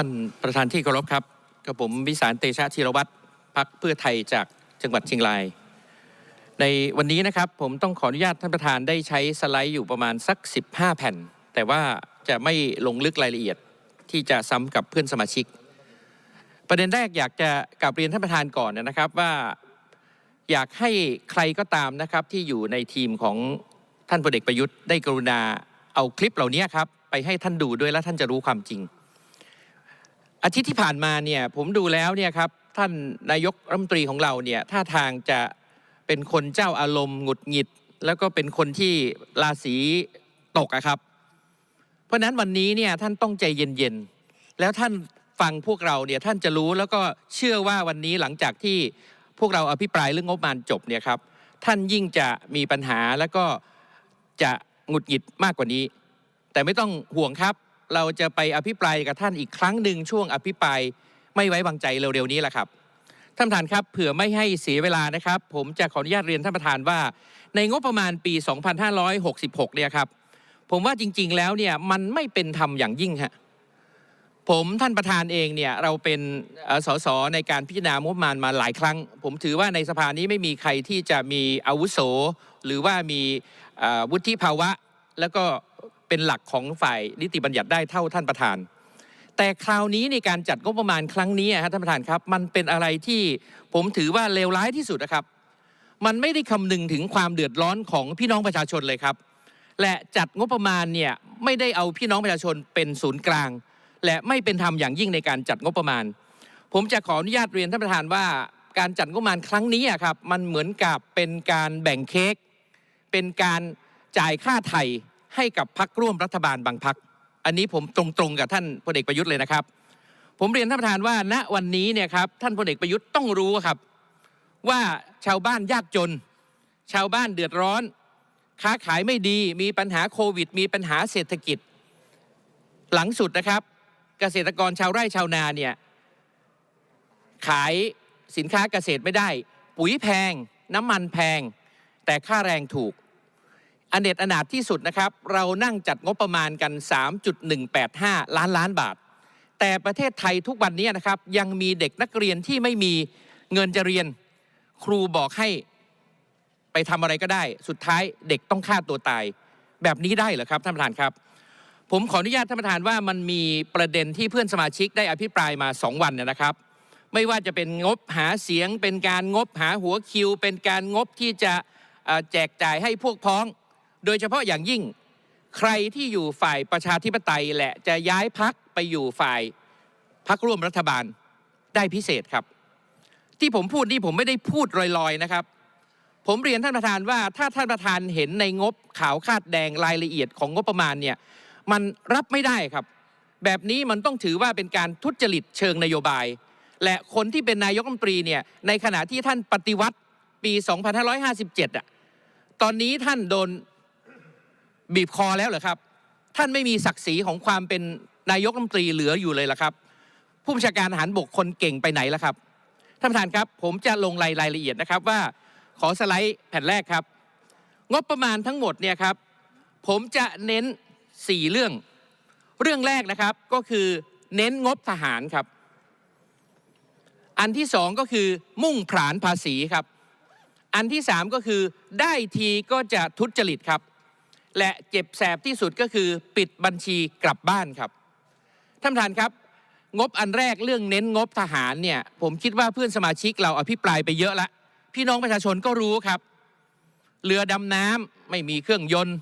ท่านประธานที่เคารพครับกับผมวิสารเตชะธีรวัตรพักเพื่อไทยจากจังหวัดเชียงราย ในวันนี้นะครับผมต้องขออนุญาตท่านประธานได้ใช้สไลด์อยู่ประมาณสัก 15 แผ่น แต่ว่าจะไม่ลงลึกรายละเอียดที่จะซ้ำกับเพื่อนสมาชิก ประเด็นแรกอยากจะกลับเรียนท่านประธานก่อนนะครับว่าอยากให้ใครก็ตามนะครับที่อยู่ในทีมของท่านพลเอกประยุทธ์ได้กรุณาเอาคลิปเหล่านี้ครับไปให้ท่านดูด้วยแล้วท่านจะรู้ความจริง อาทิตย์ที่ผ่านมาเนี่ยผมดูแล้วเนี่ยครับท่านนายกรัฐมนตรีของเราเนี่ยท่าทางจะเป็นคนเจ้าอารมณ์หงุดหงิด แล้วก็เป็นคนที่ราศีตกอะครับ เพราะฉะนั้นวันนี้เนี่ยท่านต้องใจเย็นๆแล้วท่านฟังพวกเราเนี่ยท่านจะรู้แล้วก็เชื่อว่าวันนี้หลังจากที่พวกเราอภิปรายเรื่องงบประมาณจบเนี่ยครับท่านยิ่งจะมีปัญหาแล้วก็จะหงุดหงิดมากกว่านี้ แต่ไม่ต้องห่วงครับ เราจะไปอภิปรายกับท่านอีกครั้งหนึ่งช่วงอภิปรายไม่ไว้วางใจเร็วๆนี้แหละครับท่านประธานครับเผื่อไม่ให้เสียเวลานะครับ ผมจะขออนุญาตเรียนท่านประธานว่า ในงบประมาณปี 2566 เนี่ยครับ ผมว่าจริงๆแล้วเนี่ยมันไม่เป็นธรรมอย่างยิ่งฮะผมท่านประธานเองเนี่ยเราเป็นสสในการพิจารณางบประมาณมาหลายครั้ง ผมถือว่าในสภานี้ไม่มีใครที่จะมีอาวุโส หรือว่ามีวุฒิภาวะ แล้วก็ เป็นหลักของฝ่ายนิติบัญญัติได้เท่าท่านประธาน แต่คราวนี้ในการจัดงบประมาณครั้งนี้อะครับท่านประธานครับ มันเป็นอะไรที่ผมถือว่าเลวร้ายที่สุดนะครับ มันไม่ได้คำนึงถึงความเดือดร้อนของพี่น้องประชาชนเลยครับ และจัดงบประมาณเนี่ยไม่ได้เอาพี่น้องประชาชนเป็นศูนย์กลาง และไม่เป็นธรรมอย่างยิ่งในการจัดงบประมาณ ผมจะขออนุญาตเรียนท่านประธานว่าการจัดงบประมาณครั้งนี้อะครับมันเหมือนกับเป็นการแบ่งเค้กเป็นการจ่ายค่าไถ่ ให้กับพักร่วมรัฐบาลบางพัก อันนี้ผมตรงๆกับท่านพลเอกประยุทธ์เลยนะครับ ผมเรียนท่านประธานว่าณวันนี้เนี่ยครับท่านพลเอกประยุทธ์ต้องรู้ครับว่าชาวบ้านยากจน ชาวบ้านเดือดร้อน ค้าขายไม่ดีมีปัญหาโควิด มีปัญหาเศรษฐกิจ หลังสุดนะครับ เกษตรกรชาวไร่ชาวนาเนี่ยขายสินค้าเกษตรไม่ได้ ปุ๋ยแพง น้ำมันแพง แต่ค่าแรงถูก อันเด็ดอนาถที่สุดนะครับ เรานั่งจัดงบประมาณกัน 3.185 ล้านล้านบาท แต่ประเทศไทยทุกวันนี้นะครับยังมีเด็กนักเรียนที่ไม่มีเงินจะเรียน ครูบอกให้ไปทำอะไรก็ได้ สุดท้ายเด็กต้องฆ่าตัวตาย แบบนี้ได้เหรอครับท่านประธานครับ ผมขออนุญาตท่านประธานว่ามันมีประเด็นที่เพื่อนสมาชิกได้อภิปรายมา 2 วันเนยนะครับ ไม่ว่าจะเป็นงบหาเสียง เป็นการงบหาหัวคิว เป็นการงบที่จะแจกจ่ายให้พวกพ้อง โดยเฉพาะอย่างยิ่งใครที่อยู่ฝ่ายประชาธิปไตยแหละจะย้ายพักไปอยู่ฝ่ายพักร่วมรัฐบาลได้พิเศษครับ ที่ผมพูดนี่ผมไม่ได้พูดลอยๆนะครับ ผมเรียนท่านประธานว่าถ้าท่านประธานเห็นในงบขาวคาดแดงรายละเอียดของงบประมาณเนี่ยมันรับไม่ได้ครับ แบบนี้มันต้องถือว่าเป็นการทุจริตเชิงนโยบาย และคนที่เป็นนายกรัฐมนตรีเนี่ยในขณะที่ท่านปฏิวัติปี 2557อะตอนนี้ท่านโดน บีบคอแล้วเหรอครับ ท่านไม่มีศักดิ์ศรีของความเป็นนายกรัฐมนตรีเหลืออยู่เลยเหรอครับ ผู้บัญชาการทหารบกคนเก่งไปไหนล้วครับท่านประธานครับผมจะลงรายรายละเอียดนะครับว่าขอสไลด์แผ่นแรกครับ งบประมาณทั้งหมดเนี่ยครับ ผมจะเน้น 4 เรื่อง เรื่องแรกนะครับก็คือเน้นงบทหารครับ อันที่สองก็คือมุ่งผลานภาษีครับ อันที่สามก็คือได้ทีก็จะทุจริตครับ และเจ็บแสบที่สุดก็คือปิดบัญชีกลับบ้านครับท่านประธานครับ งบอันแรกเรื่องเน้นงบทหารเนี่ยผมคิดว่าเพื่อนสมาชิกเราอภิปรายไปเยอะละพี่น้องประชาชนก็รู้ครับ เรือดำน้ำไม่มีเครื่องยนต์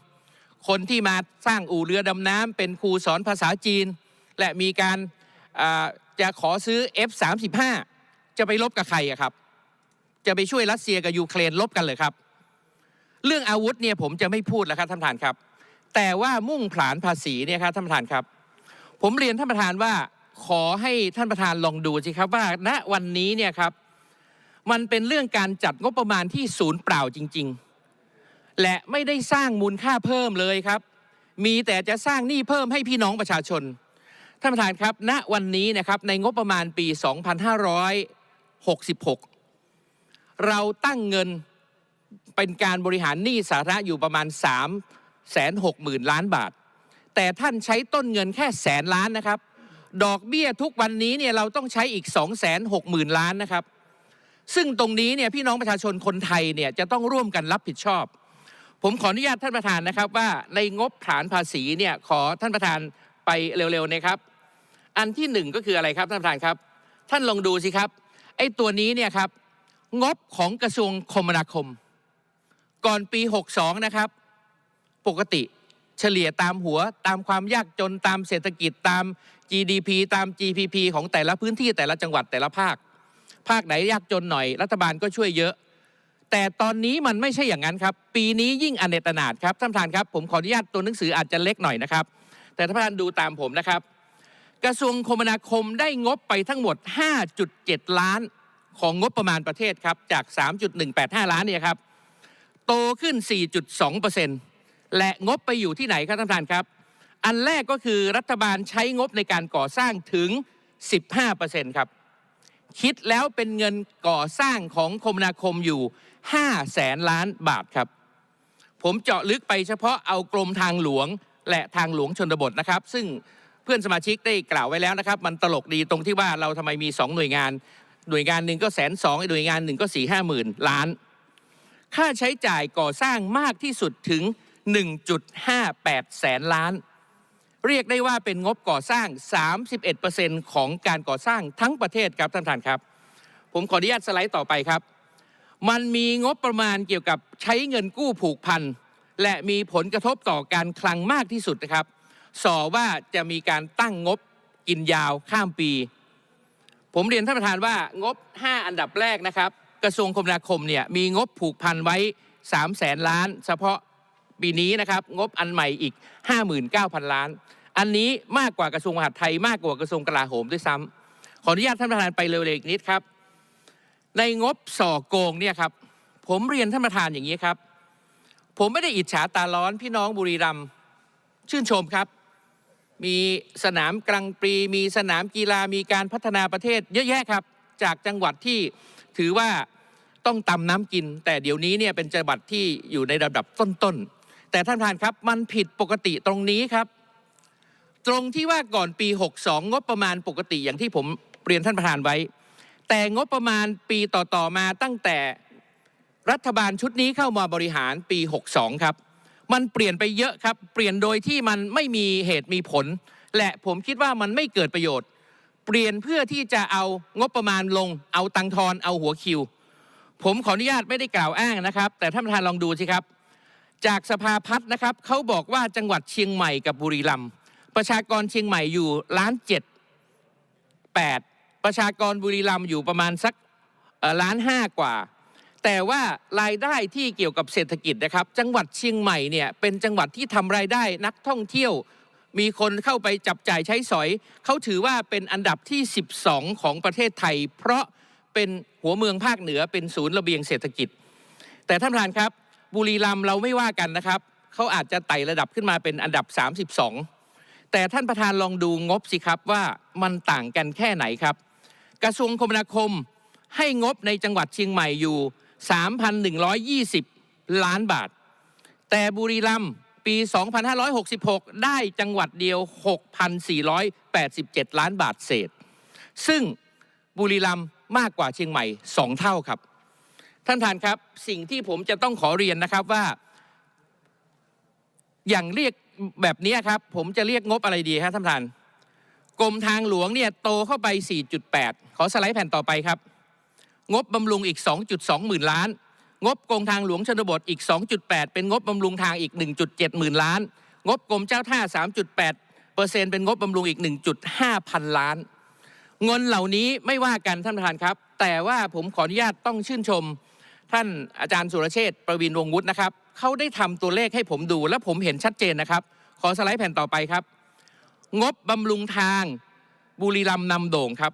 คนที่มาสร้างอู่เรือดำน้ำเป็นครูสอนภาษาจีน และมีการาจะขอซื้อ F35 จะไปลบกับใครครับ จะไปช่วยรัสเซียกับยูเครนลบกันเลยครับ เรื่องอาวุธเนี่ยผมจะไม่พูดแล้วครับท่านประธานครับ แต่ว่ามุ่งผลานภาษีเนี่ยครับท่านประธานครับ ผมเรียนท่านประธานว่าขอให้ท่านประธานลองดูสิครับว่าณวันนี้เนี่ยครับมันเป็นเรื่องการจัดงบประมาณที่ศูนย์เปล่าจริง ๆ และไม่ได้สร้างมูลค่าเพิ่มเลยครับ มีแต่จะสร้างหนี้เพิ่มให้พี่น้องประชาชนท่านประธานครับ ณวันนี้นะครับในงบประมาณปี 2566 เราตั้งเงิน เป็นการบริหารหนี้สาธารณะอยู่ประมาณ3 6 0 0 0 0ล้านบาท แต่ท่านใช้ต้นเงินแค่แสนล้านนะครับ ดอกเบี้ยทุกวันนี้เนี่ยเราต้องใช้อีก2 6 0 0 0 0ล้านนะครับ ซึ่งตรงนี้เนี่ยพี่น้องประชาชนคนไทยเนี่ยจะต้องร่วมกันรับผิดชอบ ผมขออนุญาตท่านประธานนะครับว่าในงบฐานภาษีเนี่ยขอท่านประธานไปเร็วๆนะครับ อันที่หนึ่งก็คืออะไรครับท่านประธานครับ ท่านลองดูสิครับไอ้ตัวนี้เนี่ยครับงบของกระทรวงคมนาคม ก่อนปี 62 นะครับ ปกติเฉลี่ยตามหัวตามความยากจนตามเศรษฐกิจตาม GDP ตาม GPP ของแต่ละพื้นที่แต่ละจังหวัดแต่ละภาค ภาคไหนยากจนหน่อย รัฐบาลก็ช่วยเยอะ แต่ตอนนี้มันไม่ใช่อย่างนั้นครับ ปีนี้ยิ่งอเนจนาถครับท่านประธานครับ ผมขออนุญาตตัวหนังสืออาจจะเล็กหน่อยนะครับ แต่ท่านประธานดูตามผมนะครับ กระทรวงคมนาคมได้งบไปทั้งหมด 5.7 ล้านของงบประมาณประเทศครับจาก 3.185 ล้านเนี่ยครับ โตขึ้น 4.2%และงบไปอยู่ที่ไหนครับท่านประธานครับ อันแรกก็คือรัฐบาลใช้งบในการก่อสร้างถึง 15%ครับ คิดแล้วเป็นเงินก่อสร้างของคมนาคมอยู่ 5 แสนล้านบาทครับ ผมเจาะลึกไปเฉพาะเอากรมทางหลวงและทางหลวงชนบทนะครับ ซึ่งเพื่อนสมาชิกได้กล่าวไว้แล้วนะครับ มันตลกดีตรงที่ว่าเราทำไมมี 2 หน่วยงาน หน่วยงานหนึ่งก็แสนสองหน่วยงานหนึ่งก็สี่ห้าหมื่นล้าน ค่าใช้จ่ายก่อสร้างมากที่สุดถึง 1.58 แสนล้าน เรียกได้ว่าเป็นงบก่อสร้าง 31%ของการก่อสร้างทั้งประเทศครับท่านประธานครับ ผมขออนุญาตสไลด์ต่อไปครับ มันมีงบประมาณเกี่ยวกับใช้เงินกู้ผูกพันและมีผลกระทบต่อการคลังมากที่สุดนะครับสอว่าจะมีการตั้งงบกินยาวข้ามปี ผมเรียนท่านประธานว่างบ 5 อันดับแรกนะครับ กระทรวงคมนาคมเนี่ยมีงบผูกพันไว้3แสนล้าน เฉพาะปีนี้นะครับงบอันใหม่อีก 59,000 ล้าน อันนี้มากกว่ากระทรวงมหาดไทยมากกว่ากระทรวงกลาโหมด้วยซ้ำขออนุญาตท่านประธานไปเร็วๆอีกนิดครับ ในงบส่อโกงเนี่ยครับผมเรียนท่านประธานอย่างนี้ครับ ผมไม่ได้อิจฉาตาร้อนพี่น้องบุรีรัมย์ชื่นชมครับ มีสนามกลางปรีมีสนามกีฬามีการพัฒนาประเทศ เยอะแยะครับ จากจังหวัดที่ถือว่า ต้องตำน้ำกิน แต่เดี๋ยวนี้เนี่ยเป็นจังหวัดที่อยู่ในระดับต้นๆ แต่ท่านประธานครับมันผิดปกติตรงนี้ครับ ตรงที่ว่าก่อนปี 62 งบประมาณปกติอย่างที่ผมเรียนท่านประธานไว้ แต่งบประมาณปีต่อๆมาตั้งแต่รัฐบาลชุดนี้เข้ามาบริหารปี 62 ครับ มันเปลี่ยนไปเยอะครับ เปลี่ยนโดยที่มันไม่มีเหตุมีผล และผมคิดว่ามันไม่เกิดประโยชน์ เปลี่ยนเพื่อที่จะเอางบประมาณลง เอาตังทอน เอาหัวคิว ผมขออนุญาตไม่ได้กล่าวอ้างนะครับ แต่ท่านประธานลองดูสิครับ จากสภาพัฒน์นะครับเขาบอกว่าจังหวัดเชียงใหม่กับบุรีรัมย์ประชากรเชียงใหม่อยู่ล้านเจ็ดแปดประชากรบุรีรัมย์อยู่ประมาณสักล้านห้ากว่า แต่ว่ารายได้ที่เกี่ยวกับเศรษฐกิจนะครับ จังหวัดเชียงใหม่เนี่ยเป็นจังหวัดที่ทำรายได้นักท่องเที่ยว มีคนเข้าไปจับจ่ายใช้สอยเขาถือว่าเป็นอันดับที่ 12 ของประเทศไทย เพราะ เป็นหัวเมืองภาคเหนือเป็นศูนย์ระเบียงเศรษฐกิจ แต่ท่านประธานครับ บุรีรัมย์เราไม่ว่ากันนะครับเขาอาจจะไต่ระดับขึ้นมาเป็นอันดับ 32 แต่ท่านประธานลองดูงบสิครับว่ามันต่างกันแค่ไหนครับ กระทรวงคมนาคมให้งบในจังหวัดเชียงใหม่อยู่ 3,120 ล้านบาท แต่บุรีรัมย์ปี 2566 ได้จังหวัดเดียว 6,487 ล้านบาทเศษ ซึ่งบุรีรัมย์ มากกว่าเชียงใหม่2เท่าครับ ท่านประธานครับสิ่งที่ผมจะต้องขอเรียนนะครับว่า อย่างเรียกแบบนี้ครับ ผมจะเรียกงบอะไรดีครับท่านประธานกรมทางหลวงเนี่ยโตเข้าไป 4.8 ขอสไลด์แผ่นต่อไปครับ งบบำรุงอีก 2.2 หมื่นล้าน งบกรมทางหลวงชนบทอีก 2.8 เป็นงบบำรุงทางอีก 1.7 หมื่นล้าน งบกรมเจ้าท่า 3.8เปอร์เซ็นต์เป็นงบบำรุงอีก 1.5 พันล้าน เงินเหล่านี้ไม่ว่ากันท่านประธานครับ แต่ว่าผมขออนุญาตต้องชื่นชม ท่านอาจารย์สุรเชษฐ์ประวินวงวุฒินะครับเขาได้ทำตัวเลขให้ผมดู และผมเห็นชัดเจนนะครับ ขอสไลด์แผ่นต่อไปครับ งบบำรุงทางบุรีรัมย์นำโด่งครับ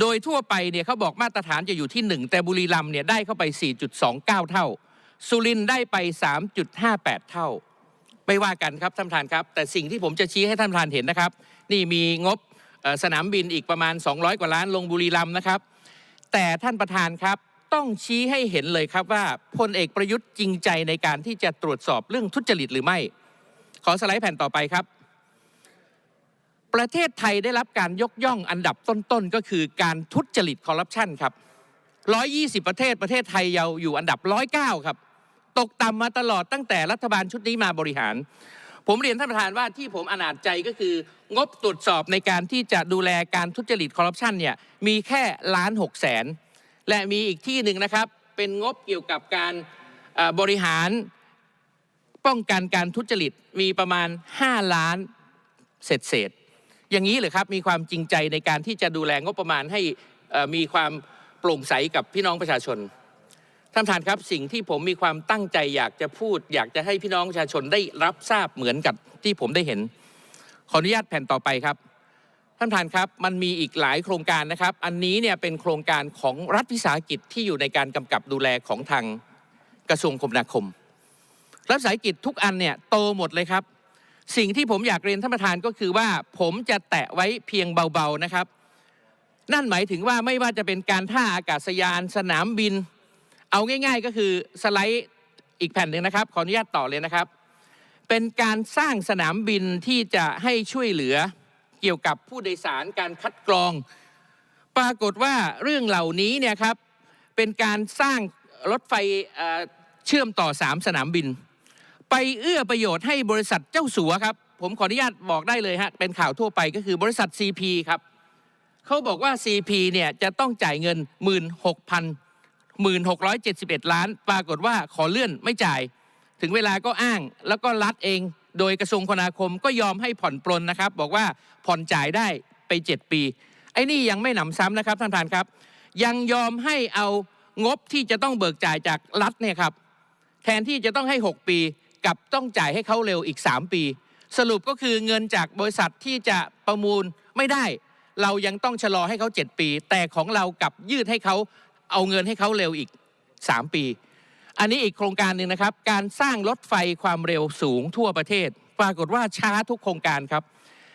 โดยทั่วไปเนี่ยเขาบอกมาตรฐานจะอยู่ที่ 1 แต่บุรีรัมย์เนี่ยได้เข้าไป 4.29 เท่า สุรินได้ไป 3.58 เท่า ไม่ว่ากันครับท่านประธานครับ แต่สิ่งที่ผมจะชี้ให้ท่านประธานเห็นนะครับ นี่มีงบ สนามบินอีกประมาณ 200 กว่าล้านลงบุรีรัมย์นะครับ แต่ท่านประธานครับต้องชี้ให้เห็นเลยครับว่าพลเอกประยุทธ์จริงใจในการที่จะตรวจสอบเรื่องทุจริตหรือไม่ ขอสไลด์แผ่นต่อไปครับ ประเทศไทยได้รับการยกย่องอันดับต้นๆ ก็คือการทุจริตคอร์รัปชันครับ 120 ประเทศประเทศไทยเราอยู่อันดับ 109 ครับ ตกต่ำมาตลอดตั้งแต่รัฐบาลชุดนี้มาบริหาร ผมเรียนท่านประธานว่าที่ผมอนาจใจก็คืองบตรวจสอบในการที่จะดูแลการทุจริตคอร์รัปชันเนี่ยมีแค่ล้านหกแสนและมีอีกที่หนึ่งนะครับ เป็นงบเกี่ยวกับการบริหารป้องกันการทุจริตมีประมาณ 5 ล้านเศษเศษอย่างนี้เลยครับมีความจริงใจในการที่จะดูแลงบประมาณให้มีความโปร่งใสกับพี่น้องประชาชน ท่านประธานครับสิ่งที่ผมมีความตั้งใจอยากจะพูด อยากจะให้พี่น้องประชาชนได้รับทราบเหมือนกับที่ผมได้เห็น ขออนุญาตแผ่นต่อไปครับ ท่านประธานครับมันมีอีกหลายโครงการนะครับ อันนี้เนี่ยเป็นโครงการของรัฐวิสาหกิจที่อยู่ในการกำกับดูแลของทางกระทรวงคมนาคม รัฐวิสาหกิจทุกอันเนี่ยโตหมดเลยครับ สิ่งที่ผมอยากเรียนท่านประธานก็คือว่าผมจะแตะไว้เพียงเบาๆนะครับ นั่นหมายถึงว่าไม่ว่าจะเป็นการท่าอากาศยาน สนามบิน เอาง่ายๆก็คือสไลด์อีกแผ่นหนึ่งนะครับ ขออนุญาตต่อเลยนะครับ เป็นการสร้างสนามบินที่จะให้ช่วยเหลือเกี่ยวกับผู้โดยสารการคัดกรอง ปรากฏว่าเรื่องเหล่านี้เนี่ยครับเป็นการสร้างรถไฟเชื่อมต่อสามสนามบิน ไปเอื้อประโยชน์ให้บริษัทเจ้าสัวครับ ผมขออนุญาตบอกได้เลยฮะเป็นข่าวทั่วไปก็คือบริษัท CP ครับเขาบอกว่า CP เนี่ยจะต้องจ่ายเงิน 16,000 1671 ล้านปรากฏว่าขอเลื่อนไม่จ่าย ถึงเวลาก็อ้างแล้วก็รัฐเอง โดยกระทรวงคมนาคมก็ยอมให้ผ่อนปลนนะครับ บอกว่าผ่อนจ่ายได้ไป 7 ปี ไอ้นี่ยังไม่หนำซ้ำนะครับท่านประธานครับ ยังยอมให้เอางบที่จะต้องเบิกจ่ายจากรัฐเนี่ยครับแทนที่จะต้องให้ 6 ปีกับต้องจ่ายให้เขาเร็วอีก 3 ปี สรุปก็คือเงินจากบริษัทที่จะประมูลไม่ได้ เรายังต้องชะลอให้เขา 7 ปี แต่ของเรากับยืดให้เขา เอาเงินให้เขาเร็วอีก 3 ปี อันนี้อีกโครงการหนึ่งนะครับ การสร้างรถไฟความเร็วสูงทั่วประเทศ ปรากฏว่าช้าทุกโครงการครับ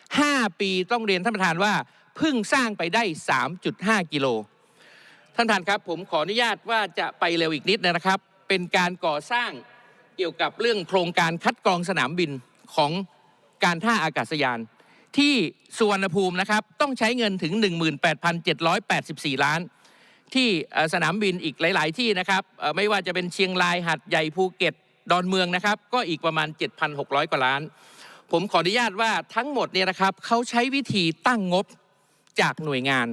5 ปีต้องเรียนท่านประธานว่าเพิ่งสร้างไปได้ 3.5 กิโล ท่านประธานครับ ผมขออนุญาตว่าจะไปเร็วอีกนิดนะครับ เป็นการก่อสร้างเกี่ยวกับเรื่องโครงการคัดกรองสนามบินของการท่าอากาศยาน ที่สุวรรณภูมินะครับต้องใช้เงินถึง 18,784 ล้าน ที่สนามบินอีกหลาย ๆ ที่นะครับไม่ว่าจะเป็นเชียงรายหัดใหญ่ภูเก็ตดอนเมืองนะครับ ก็อีกประมาณ 7,600 กว่าล้าน ผมขออนุญาตว่าทั้งหมดเนี่ยนะครับเขาใช้วิธีตั้งงบจากหน่วยงาน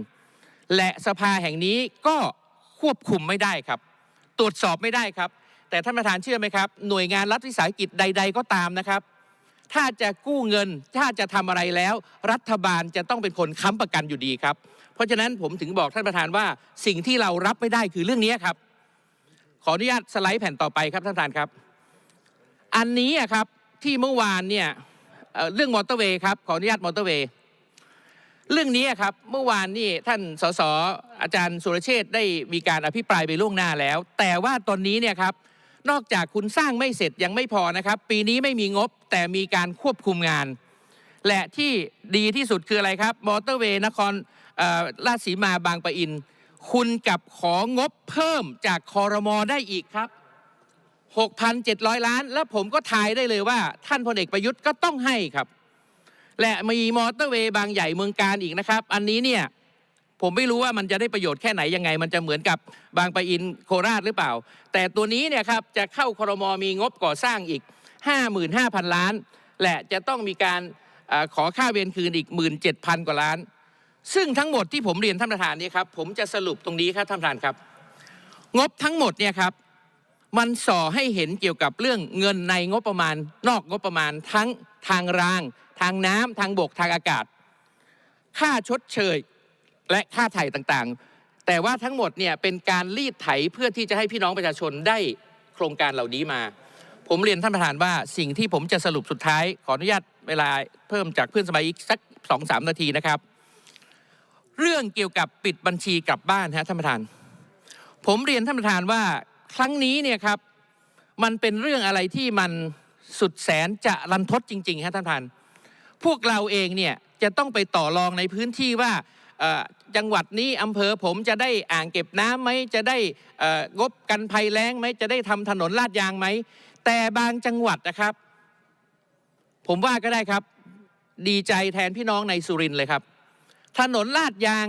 และสภาแห่งนี้ก็ควบคุมไม่ได้ครับ ตรวจสอบไม่ได้ครับ แต่ท่านประธานเชื่อไหมครับ หน่วยงานรัฐวิสาหกิจใด ๆ ก็ตามนะครับ ถ้าจะกู้เงินถ้าจะทำอะไรแล้ว รัฐบาลจะต้องเป็นคนค้ำประกันอยู่ดีครับ เพราะฉะนั้นผมถึงบอกท่านประธานว่าสิ่งที่เรารับไม่ได้คือเรื่องนี้ครับ ขออนุญาตสไลด์แผ่นต่อไปครับท่านประธานครับ อันนี้ครับที่เมื่อวานเนี่ยเรื่องมอเตอร์เวย์ครับขออนุญาตมอเตอร์เวย์เรื่องนี้ครับเมื่อวานนี่ท่านสสอาจารย์สุรเชษฐ์ได้มีการอภิปรายไปล่วงหน้าแล้ว แต่ว่าตอนนี้เนี่ยครับนอกจากคุณสร้างไม่เสร็จยังไม่พอนะครับ ปีนี้ไม่มีงบแต่มีการควบคุมงาน และที่ดีที่สุดคืออะไรครับ มอเตอร์เวย์นครราชสีมาบางปะอิน คุณกับของงบเพิ่มจากคอรมอได้อีกครับ 6,700 ล้าน แล้วผมก็ทายได้เลยว่า ท่านพลเอกประยุทธ์ก็ต้องให้ครับ และมีมอเตอร์เวย์บางใหญ่เมืองการอีกนะครับ อันนี้เนี่ยผมไม่รู้ว่ามันจะได้ประโยชน์แค่ไหนยังไง มันจะเหมือนกับบางปะอินโคราชหรือเปล่า แต่ตัวนี้เนี่ยครับจะเข้าครมมีงบก่อสร้างอีก 55,000 ล้าน และจะต้องมีการ ขอค่าเวรคืนอีก 17,000 กว่าล้าน ซึ่งทั้งหมดที่ผมเรียนท่านประธานเนี่ยครับผมจะสรุปตรงนี้ครับท่านประธานครับ งบทั้งหมดเนี่ยครับมันส่อให้เห็นเกี่ยวกับเรื่องเงินในงบประมาณ นอกงบประมาณทั้งทางราง ทางน้ำทางบกทางอากาศ ค่าชดเชย และค่าไถ่ต่างๆ แต่ว่าทั้งหมดเนี่ยเป็นการรีดไถเพื่อที่จะให้พี่น้องประชาชนได้โครงการเหล่านี้มา ผมเรียนท่านประธานว่าสิ่งที่ผมจะสรุปสุดท้าย ขออนุญาตเวลาเพิ่มจากเพื่อนสมาชิกสักสองสามนาทีนะครับ เรื่องเกี่ยวกับปิดบัญชีกลับบ้านฮะท่านประธาน ผมเรียนท่านประธานว่าครั้งนี้เนี่ยครับมันเป็นเรื่องอะไรที่มันสุดแสนจะรันทดจริงๆฮะท่านประธานพวกเราเองเนี่ยจะต้องไปต่อรองในพื้นที่ว่าจังหวัดนี้อำเภอผมจะได้อ่างเก็บน้ำไหมจะได้งบกันภัยแล้งไหมจะได้ทำถนนลาดยางไหม แต่บางจังหวัดนะครับ ผมว่าก็ได้ครับ ดีใจแทนพี่น้องในสุรินเลยครับ ถนนลาดยาง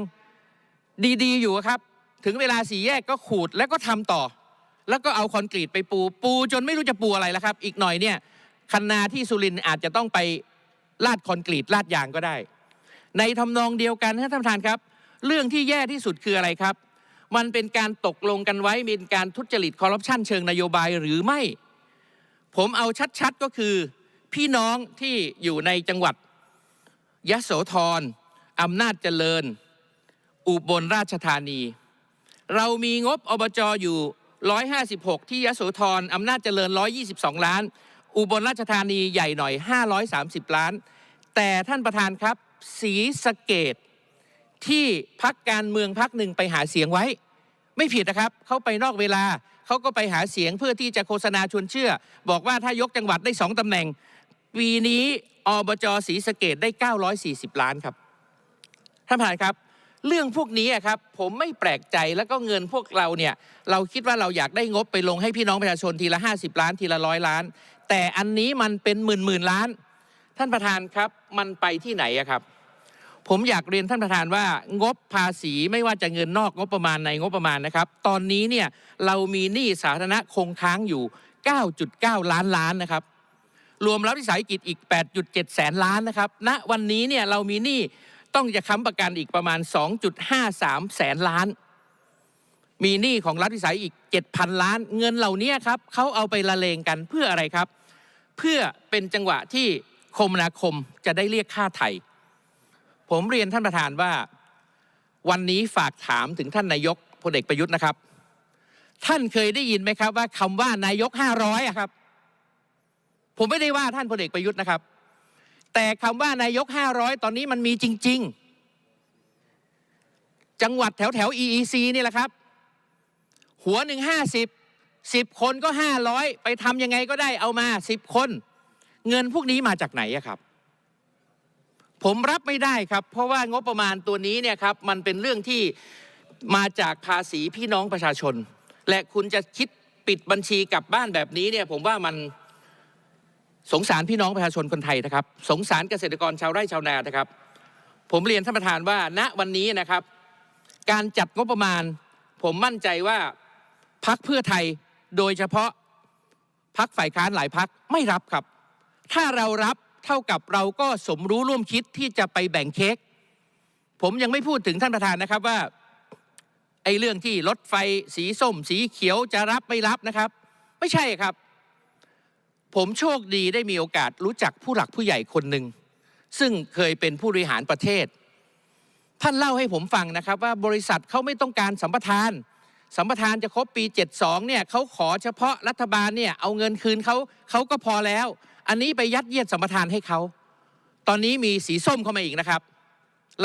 ดีๆ อยู่ครับ ถึงเวลาสีแยกก็ขูดแล้วก็ทำต่อ แล้วก็เอาคอนกรีตไปปู ปูจนไม่รู้จะปูอะไรแล้วครับ อีกหน่อยเนี่ยคันนาที่สุรินอาจจะต้องไปลาดคอนกรีตลาดยางก็ได้ ในทำนองเดียวกันท่านประธานครับ เรื่องที่แย่ที่สุดคืออะไรครับ มันเป็นการตกลงกันไว้เป็นการทุจริตคอร์รัปชันเชิงนโยบายหรือไม่ ผมเอาชัดๆก็คือพี่น้องที่อยู่ในจังหวัดยะโสธรอำนาจเจริญ อุบลราชธานี เรามีงบอบจอยู่ 156 ที่ยโสธรอำนาจเจริญ 122 ล้าน อุบลราชธานีใหญ่หน่อย 530 ล้าน แต่ท่านประธานครับสีสเกตที่พักการเมืองพักหนึ่งไปหาเสียงไว้ ไม่ผิดนะครับ เขาไปนอกเวลา เขาก็ไปหาเสียงเพื่อที่จะโฆษณาชวนเชื่อ บอกว่าถ้ายกจังหวัดได้สองตำแหน่ง ปีนี้อบจศรีสะเกดได้ 940 ล้านครับท่านประธานครับ เรื่องพวกนี้ครับผมไม่แปลกใจแล้วก็เงินพวกเราเนี่ยเราคิดว่าเราอยากได้งบไปลงให้พี่น้องประชาชนทีละ 50 ล้านทีละร้อยล้าน แต่อันนี้มันเป็นหมื่นหมื่นล้าน ท่านประธานครับมันไปที่ไหนครับ ผมอยากเรียนท่านประธานว่างบภาษีไม่ว่าจะเงินนอกงบประมาณในงบประมาณนะครับ ตอนนี้เนี่ยเรามีหนี้สาธารณะคงค้างอยู่ 9.9 ล้านล้านนะครับรวมรับวิสาหกิจอีก 8.7 แสนล้านนะครับณวันนี้เนี่ยเรามีหนี้ต้องจะค้ำประกันอีกประมาณ 2.53 แสนล้าน มีหนี้ของรัฐวิสาหกิจอีก 7,000 ล้าน เงินเหล่านี้ครับเขาเอาไปละเลงกันเพื่ออะไรครับ เพื่อเป็นจังหวะที่คมนาคมจะได้เรียกค่าไถ่ ผมเรียนท่านประธานว่า วันนี้ฝากถามถึงท่านนายกพลเอกประยุทธ์นะครับ ท่านเคยได้ยินไหมครับว่าคำว่านายก500อะครับ ผมไม่ได้ว่าท่านพลเอกประยุทธ์นะครับ แต่คำว่านายก500ตอนนี้มันมีจริง ๆ จังหวัดแถวแถว EEC นี่แหละครับ หัวหนึ่งห้าสิบสิบคนก็ห้าร้อยไปทำยังไงก็ได้เอามาสิบคน เงินพวกนี้มาจากไหนครับ ผมรับไม่ได้ครับเพราะว่างบประมาณตัวนี้เนี่ยครับมันเป็นเรื่องที่มาจากภาษีพี่น้องประชาชน และคุณจะคิดปิดบัญชีกลับบ้านแบบนี้เนี่ยผมว่ามันสงสารพี่น้องประชาชนคนไทยนะครับ สงสารเกษตรกรชาวไร่ชาวนานะครับ ผมเรียนท่านประธานว่า ณวันนี้นะครับ การจัดงบประมาณ ผมมั่นใจว่าพักเพื่อไทยโดยเฉพาะพักฝ่ายค้านหลายพักไม่รับครับ ถ้าเรารับ เท่ากับเราก็สมรู้ร่วมคิดที่จะไปแบ่งเค้กผมยังไม่พูดถึงท่านประธานนะครับว่าไอ้เรื่องที่รถไฟสีส้ม สีเขียวจะรับไม่รับนะครับ ไม่ใช่ครับ ผมโชคดีได้มีโอกาสรู้จักผู้หลักผู้ใหญ่คนหนึ่งซึ่งเคยเป็นผู้บริหารประเทศ ท่านเล่าให้ผมฟังนะครับว่าบริษัทเขาไม่ต้องการสัมปทาน สัมปทานจะครบปี 72เนี่ยเขาขอเฉพาะรัฐบาลเนี่ยเอาเงินคืนเขาเขาก็พอแล้ว อันนี้ไปยัดเยียดสัมปทานให้เขา ตอนนี้มีสีส้มเข้ามาอีกนะครับ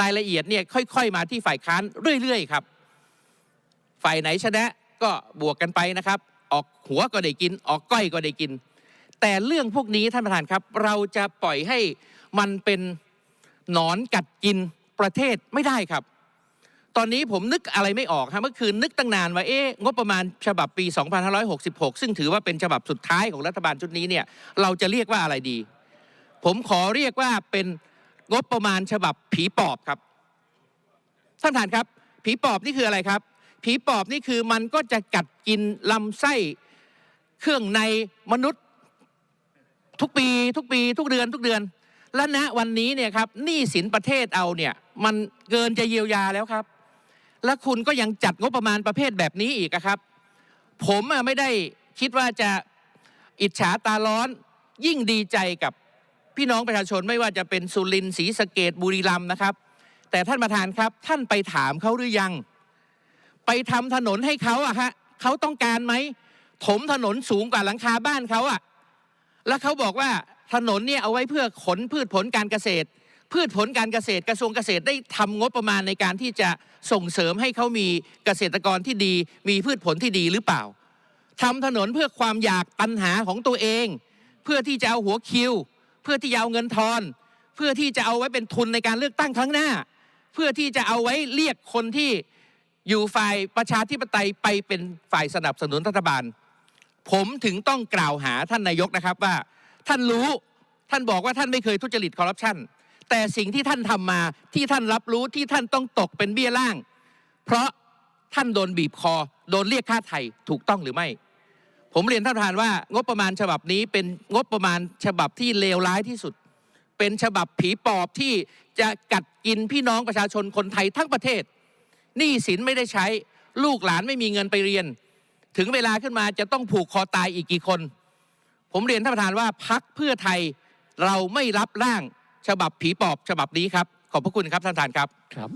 รายละเอียดเนี่ยค่อยๆ มาที่ฝ่ายค้านเรื่อยๆครับ ฝ่ายไหนชนะก็บวกกันไปนะครับ ออกหัวก็ได้กิน ออกก้อยก็ได้กิน แต่เรื่องพวกนี้ท่านประธานครับ เราจะปล่อยให้มันเป็นหนอนกัดกินประเทศไม่ได้ครับ ตอนนี้ผมนึกอะไรไม่ออกครับเมื่อคืนนึกตั้งนานว่าเอ๊ะงบประมาณฉบับปี 2566 ซึ่งถือว่าเป็นฉบับสุดท้ายของรัฐบาลชุดนี้เนี่ยเราจะเรียกว่าอะไรดี ผมขอเรียกว่าเป็นงบประมาณฉบับผีปอบครับท่านประธานครับ ผีปอบนี่คืออะไรครับ ผีปอบนี่คือมันก็จะกัดกินลำไส้เครื่องในมนุษย์ทุกปีทุกปีทุกเดือนทุกเดือน และณวันนี้เนี่ยครับหนี้สินประเทศเอาเนี่ยมันเกินจะเยียวยาแล้วครับ และคุณก็ยังจัดงบประมาณประเภทแบบนี้อีกอะครับ ผมไม่ได้คิดว่าจะอิจฉาตาร้อน ยิ่งดีใจกับพี่น้องประชาชนไม่ว่าจะเป็นสุรินทร์ศรีสะเกดบุรีรัมย์นะครับ แต่ท่านประธานครับ ท่านไปถามเขาหรือยัง ไปทำถนนให้เขาอะฮะเขาต้องการไหมถมถนนสูงกว่าหลังคาบ้านเขาอะแล้วเขาบอกว่าถนนเนี่ยเอาไว้เพื่อขนพืชผลการเกษตร พืชผลการเกษตรกระทรวงเกษตรได้ทำงบประมาณในการที่จะส่งเสริมให้เขามีเกษตรกรที่ดี มีพืชผลที่ดีหรือเปล่าทำถนนเพื่อความอยากตันหาของตัวเอง เพื่อที่จะเอาหัวคิว เพื่อที่จะเอาเงินทอน เพื่อที่จะเอาไว้เป็นทุนในการเลือกตั้งครั้งหน้า เพื่อที่จะเอาไว้เรียกคนที่อยู่ฝ่ายประชาธิปไตยไปเป็นฝ่ายสนับสนุนรัฐบาล ผมถึงต้องกล่าวหาท่านนายกนะครับว่า ท่านรู้ท่านบอกว่าท่านไม่เคยทุจริตคอร์รัปชัน แต่สิ่งที่ท่านทำมาที่ท่านรับรู้ที่ท่านต้องตกเป็นเบี้ยล่าง เพราะท่านโดนบีบคอ โดนเรียกค่าไถ่ถูกต้องหรือไม่ ผมเรียนท่านประธานว่างบประมาณฉบับนี้เป็นงบประมาณฉบับที่เลวร้ายที่สุด เป็นฉบับผีปอบที่จะกัดกินพี่น้องประชาชนคนไทยทั้งประเทศหนี้สินไม่ได้ใช้ลูกหลานไม่มีเงินไปเรียน ถึงเวลาขึ้นมาจะต้องผูกคอตายอีกกี่คน ผมเรียนท่านประธานว่าพักเพื่อไทยเราไม่รับร่าง ฉบับผีปอบฉบับนี้ครับขอบพระคุณครับท่านท่านครับครับ